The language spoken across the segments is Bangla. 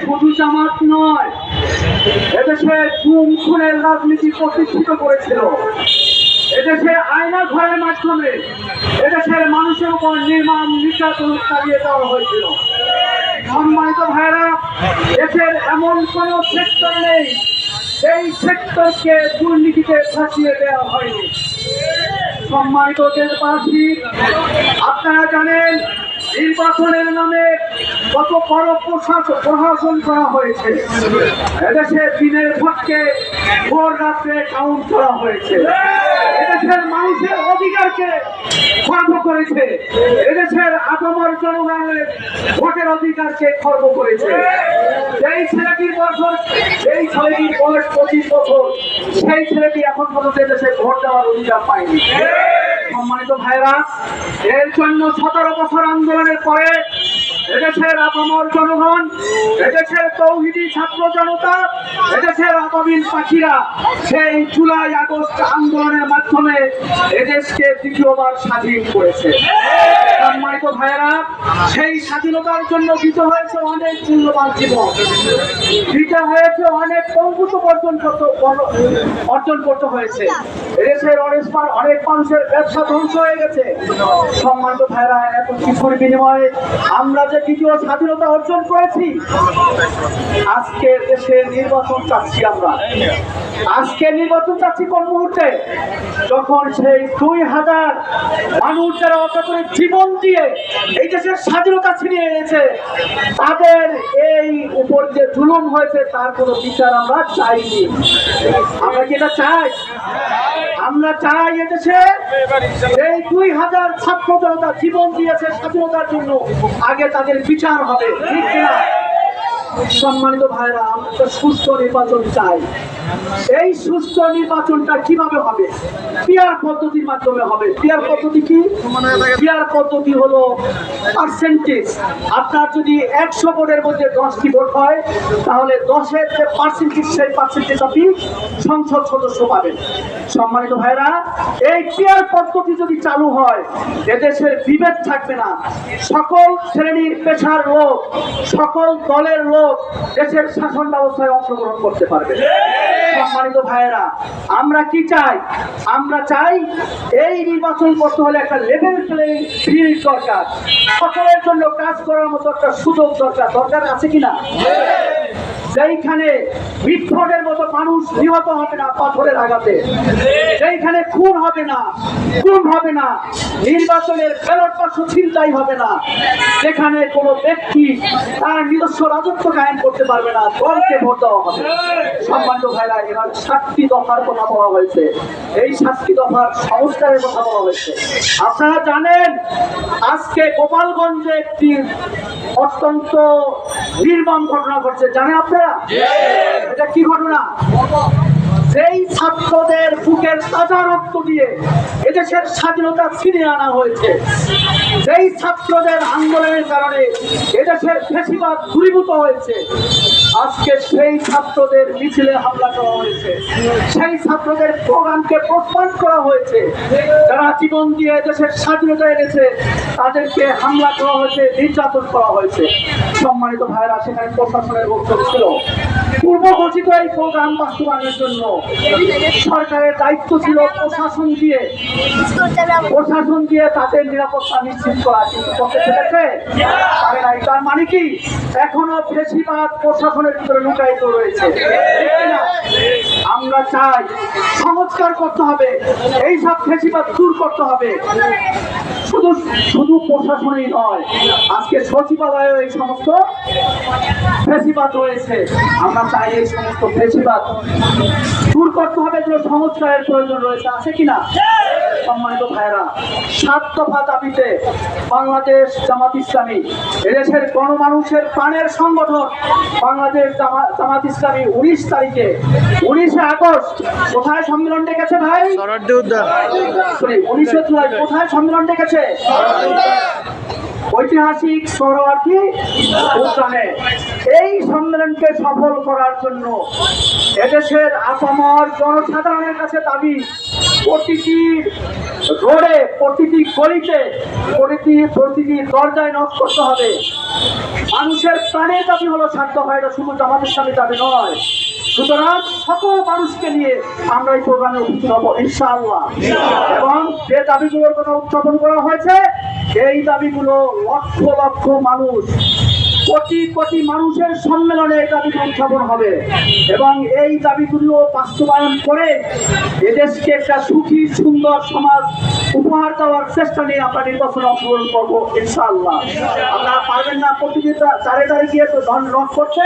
শুধু জামাত নয়, এদেশে গুম খুনের রাজনীতি প্রতিষ্ঠিত করেছিল। এদেশে আয়না ঘরের মাধ্যমে এদেশের মানুষের উপর নির্মাণ নির্যাতন চালিয়ে দেওয়া হয়েছিল। সম্মানিত ভাইরা দেশের এমন কোন সেক্টর নেই, সেই সেক্টরকে দুর্নীতিতে ফাঁসিয়ে দেওয়া হয়নি। সম্মানিত দেশবাসী, আপনারা জানেন, নির্বাচনের নামে কত বড় প্রশাসন প্রশাসন করা হয়েছে। এদেশে দিনের ভোটকে ভোর রাত্রে কাউন্ট করা হয়েছে। এদেশের মানুষের অধিকারকে খর্ব করেছে। এদেশের আগমর জনগণের ভোটের অধিকারকে খর্ব করেছে। যেই ছেলেটির বছর, যেই ছেলেটির বয়স পঁচিশ বছর, সেই ছেলেটি এখন পর্যন্ত দেশে ভোট দেওয়ার অধিকার পায়নি। সম্মানিত ভাইরা এর জন্য সতেরো বছর আন্দোলনের পরে এদেশের আপামর জনগণ, এদেশের তৌহিদি ছাত্র জনতা, এদেশের আপাবিল পাখিরা সেই জুলাই আগস্ট আন্দোলনের মাধ্যমে এদেশকে দ্বিতীয়বার স্বাধীন করেছে। সম্মানিত ভাইরা সেই স্বাধীনতার জন্য দিতে হয়েছে অনেক মূল্যবান জীবন। দিতে হয়েছে অনেক পঙ্গুত অর্জন করতে অর্জন করতে হয়েছে। এদেশের অনেক অনেক মানুষের ব্যবসা ধ্বংস হয়ে গেছে। সম্মানিত ভাইরা এত কিছুর বিনিময়ে আমরা যে দ্বিতীয় স্বাধীনতা অর্জন করেছি, আজকে দেশের নির্বাচন চাচ্ছি আমরা। আজকে নির্বাচন চাচ্ছি কোন মুহূর্তে? যখন সেই দুই হাজার মানুষ যারা অকাতরে জীবন দিয়ে এই দেশের স্বাধীনতা ছিনিয়ে এনেছে, তাদের এই উপর যে জুলুম হয়েছে, তার কোনো বিচার আমরা চাইনি। আমরা কি এটা চাই? আমরা চাই এদেশে এই দুই হাজার ছাত্র জনতা জীবন দিয়েছে স্বাধীনতার জন্য। আগে তাদের বিচার হবে, ঠিক কিনা? সম্মানিত ভাইরা, আমরা সুস্থ নির্বাচন চাই। এই সুস্থ নির্বাচনটা কীভাবে হবে? পিয়ার পদ্ধতির মাধ্যমে হবে। পিয়ার পদ্ধতি কি? পিয়ার পদ্ধতি হলো পার্সেন্টেজ আপনার যদি একশো ভোটের মধ্যে দশটি ভোট হয়, তাহলে দশের যে পার্সেন্টেজ সেই পার্সেন্টেজ আপনি সংসদ সদস্য পাবেন। সম্মানিত ভাইরা, এই পিয়ার পদ্ধতি যদি চালু হয়, এদেশের বিভেদ থাকবে না। সকল শ্রেণির পেশার লোক, সকল দলের লোক দেশের শাসন ব্যবস্থায় অংশগ্রহণ করতে পারবে। সম্মানিত ভাইয়েরা, আমরা কি চাই? আমরা চাই এই নির্বাচন করতে হলে একটা লেভেল প্লেইং ফিল্ড দরকার। সকলের জন্য কাজ করার মতো একটা সুযোগ দরকার। দরকার আছে কিনা? যেইখানে বিস্ফোটের মতো মানুষ নিহত হবে না পাথরের আঘাতে, যেইখানে খুন হবে না, খুন হবে না, নির্বাচনের ব্যালট বাক্স ছিনতাই হবে না, যেখানে কোনো ব্যক্তি তার নিজস্ব রাজত্ব কায়েম করতে পারবে না, দলকে ভোট দেওয়া হবে। সম্মানিত ভাইরা এবার সাতটি দফার কথা বলা হয়েছে। এই সাতটি দফার সংস্কারের কথা বলা হয়েছে। আপনারা জানেন, আজকে গোপালগঞ্জে একটি অত্যন্ত নির্মম ঘটনা ঘটছে। জানেন আপনারা? এটা কি ঘটনা? যেই ছাত্রদের বুকের তাজা রক্ত দিয়ে এদেশের স্বাধীনতা ছিনিয়ে আনা হয়েছে। যেই ছাত্রদের আন্দোলনের কারণে এদেশের বেশিরভাগ দূরীভূত হয়েছে। আজকে সেই ছাত্রদের মিছিলে হামলা করা হয়েছে। সেই ছাত্রদের প্রোগ্রামকে প্রস্তাব করা হয়েছে। যারা জীবন দিয়ে দেশের স্বাধীনতা এনেছে, তাদেরকে হামলা করা হয়েছে, নির্যাতন করা হয়েছে। সম্মানিত ভাইরা সেখানে প্রশাসনের বক্তব্য ছিল। পূর্ব ঘোষিত এই প্রোগ্রাম বাস্তবায়নের জন্য সরকারের দায়িত্ব ছিল প্রশাসন দিয়ে। প্রশাসন দিয়ে তাদের নিরাপত্তা নিশ্চিত করা কিন্তু করতে পেরেছে। তার মানে কি? এখনও বেশিরভাগ প্রশাসনের ভিতরে লুকায়িত রয়েছে। আমরা চাই সংস্কার করতে হবে। এই সব ফেসিবাদ দূর করতে হবে। শুধু শুধু প্রশাসনেই নয়, আজকে সচিবালয়ে এই সমস্ত ফেসিবাদ রয়েছে। আমরা চাই এই সমস্ত ফেসিবাদ দূর করতে হবে, যে সংস্কারের প্রয়োজন রয়েছে, আছে কিনা? সম্মানিত ভাইরা সাত দফা দাবিতে বাংলাদেশ জামাত ইসলামী এদেশের গণমানুষের প্রাণের সংগঠন বাংলাদেশ জামা- জামাত ইসলামী উনিশ তারিখে উনিশে আগস্ট কোথায় সম্মেলন ডেকেছে ভাই? উনিশে জুলাই কোথায় সম্মেলন ডেকেছে? ঐতিহাসিক সরোয়ার্থী উদ্যানে এই সম্মেলনকে সফল করার জন্য এদেশের আপামর জনসাধারণের কাছে দাবি, প্রতিটি রোডে, প্রতিটি গলিতে, প্রতিটি প্রতিটি দরজায় নক করতে হবে। মানুষের প্রাণের দাবি হলো শান্ত হয় এটা শুধু জামাতের সামনে দাবি নয়। সুতরাং সকল মানুষকে নিয়ে আমরা এই প্রোগ্রামে উপস্থিত হব, ইনশাআল্লাহ। এবং যে দাবিগুলোর কথা উত্থাপন করা হয়েছে এই দাবিগুলো লক্ষ লক্ষ মানুষ, কোটি কোটি মানুষের সম্মেলনে এই দাবি উত্থাপন হবে। এবং এই দাবিগুলো বাস্তবায়ন করে এদেশকে একটা সুখী, সুন্দর সমাজ উপহার দেওয়ার চেষ্টা নিয়ে আমরা নির্বাচনে অংশগ্রহণ করব, ইনশাআল্লাহ। আপনারা পারবেন না, প্রতিযোগিতা চারে চারে গিয়ে তো ধন রক করতে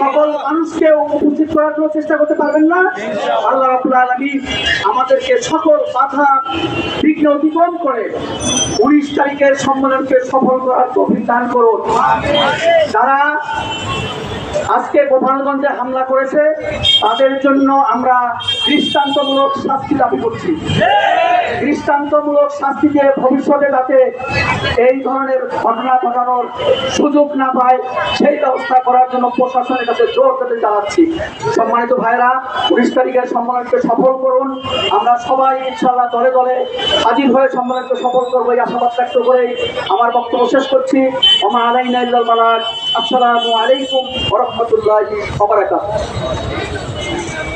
সকল মানুষকে উপস্থিত করার জন্য চেষ্টা করতে পারবেন না। আল্লাহ রাবুল আলমী আমাদেরকে সকল বাধা বিঘ্ন অতিক্রম করে উনিশ তারিখের সম্মেলনকে সফল করার অভিযান করুন। যারা আজকে গোপালগঞ্জে হামলা করেছে, তাদের জন্য আমরা দৃষ্টান্তমূলক শাস্তি দাবি করছি। দৃষ্টান্তমূলক শাস্তি দিয়ে ভবিষ্যতে যাতে এই ধরনের ঘটনা ঘটানোর সুযোগ না পায়, সেই ব্যবস্থা করার জন্য প্রশাসনের কাছে জোর দিতে চালাচ্ছি সম্মানিত ভাইরা উনিশ তারিখের সম্মেলনকে সফল করুন। আমরা সবাই ইনশাল্লাহ দলে দলে হাজির হয়ে সম্মেলনকে সফল করব এই আশাবাদ ব্যক্ত করে আমার বক্তব্য শেষ করছি। আমার আলাইনা আসসালামু আলাইকুম ওয়া বারাকাতুহু।